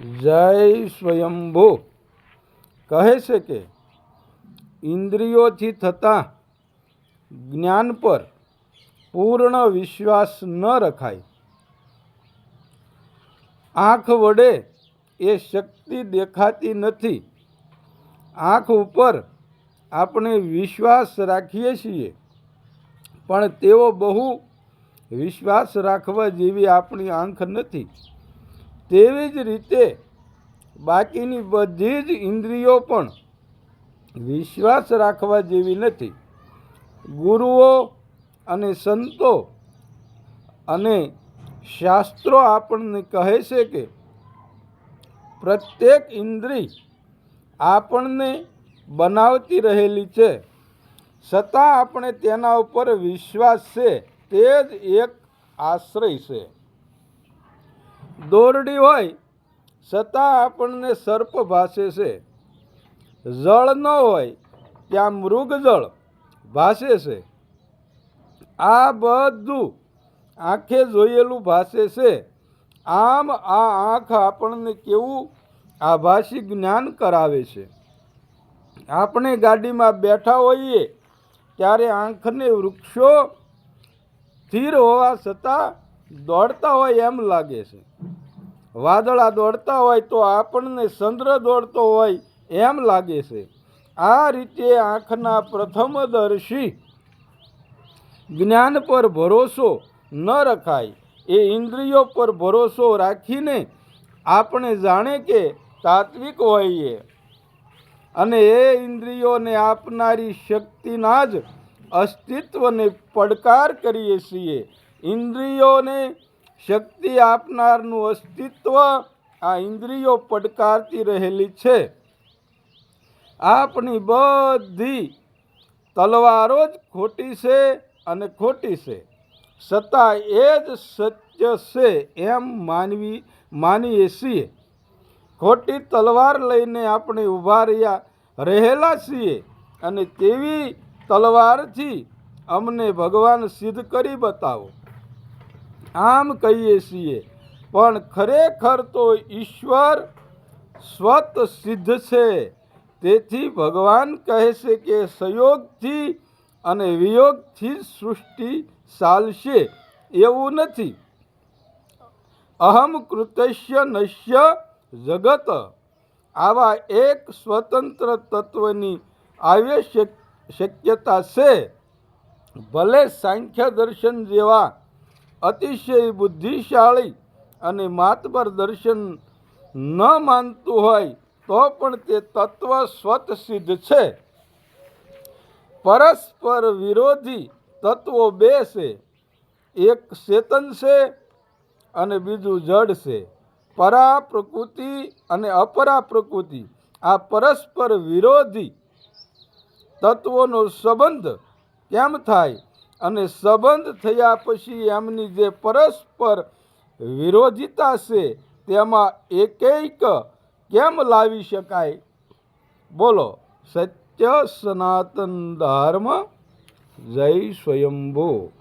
જય સ્વયંભૂ. કહે છે કે, ઇન્દ્રિયોથી થતા જ્ઞાન પર પૂર્ણ વિશ્વાસ ન રખાય. આંખ વડે એ શક્તિ દેખાતી નથી. આંખ ઉપર આપણે વિશ્વાસ રાખીએ છીએ, પણ તેઓ બહુ વિશ્વાસ રાખવા જેવી આપણી આંખ નથી. તેવી જ રીતે બાકીની બધી જ ઇન્દ્રિયો પણ વિશ્વાસ રાખવા જેવી નથી. ગુરુઓ અને સંતો અને શાસ્ત્રો આપણને કહે છે કે પ્રત્યેક ઇન્દ્રિય આપણને બનાવતી રહેલી છે. છતાં આપણે તેના ઉપર વિશ્વાસ છે, તે જ એક આશ્રય છે. દોરડી હોય, છતાં આપણને સર્પ ભાસે છે. જળ ન હોય, ત્યાં મૃગજળ ભાસે છે. આ બધું આંખે જોયેલું ભાસે છે. આમ આ આંખ આપણને કેવું આભાસી જ્ઞાન કરાવે છે. આપણે ગાડીમાં બેઠા હોઈએ, ત્યારે આંખને વૃક્ષો સ્થિર હોવા છતાં દોડતા હોય એમ લાગે છે. વાદળા દોડતા હોય તો આપણને ચંદ્ર દોડતો હોય એમ લાગે છે. આ રીતે આંખના પ્રથમદર્શી જ્ઞાન પર ભરોસો ન રખાય. એ ઇન્દ્રિયો પર ભરોસો રાખીને આપણે જાણે કે તાત્વિક હોઈએ. અને એ ઇન્દ્રિયોને આપનારી શક્તિના જ અસ્તિત્વને પડકાર કરીએ છીએ. ઇન્દ્રિયોને શક્તિ આપનારનું અસ્તિત્વ આ ઇન્દ્રિયો પડકારતી રહેલી છે. આપણી બધી તલવારો જ ખોટી છે અને ખોટી છે. છતાં એ જ સત્ય છે એમ માનવી, માનીએ છીએ. ખોટી તલવાર લઈને આપણે ઊભા રહ્યા રહેલા છીએ અને તેવી તલવારથી અમને ભગવાન સિદ્ધ કરી બતાવો. આમ કહીએ છીએ. પણ ખરેખર તો ઈશ્વર સ્વત સિદ્ધ છે. તેથી ભગવાન કહે છે કે સંયોગથી અને વિયોગથી સૃષ્ટિ ચાલશે એવું નથી. અહમ કૃતસ્ય નશ્ય જગત. આવા એક સ્વતંત્ર તત્વની આવશ્યક શક્યતા છે. ભલે સાંખ્ય દર્શન જેવા અતિશય બુદ્ધિશાળી અને માતબર દર્શન ન માનતું હોય તો પણ તે તત્વ સ્વત સિદ્ધ છે. પરસ્પર વિરોધી તત્વો બે છે. એક ચેતન છે અને બીજું જડ છે. પરા પ્રકૃતિ અને અપરા પ્રકૃતિ આ પરસ્પર વિરોધી તત્વોનો સંબંધ કેમ થાય? અને સંબંધ થયા પછી એમની જે પરસ્પર વિરોધિતા છે, તેમાં એકૈક કેમ લાવી શકાય? બોલો. સત્ય સનાતન ધર્મ જય સ્વયંભૂ.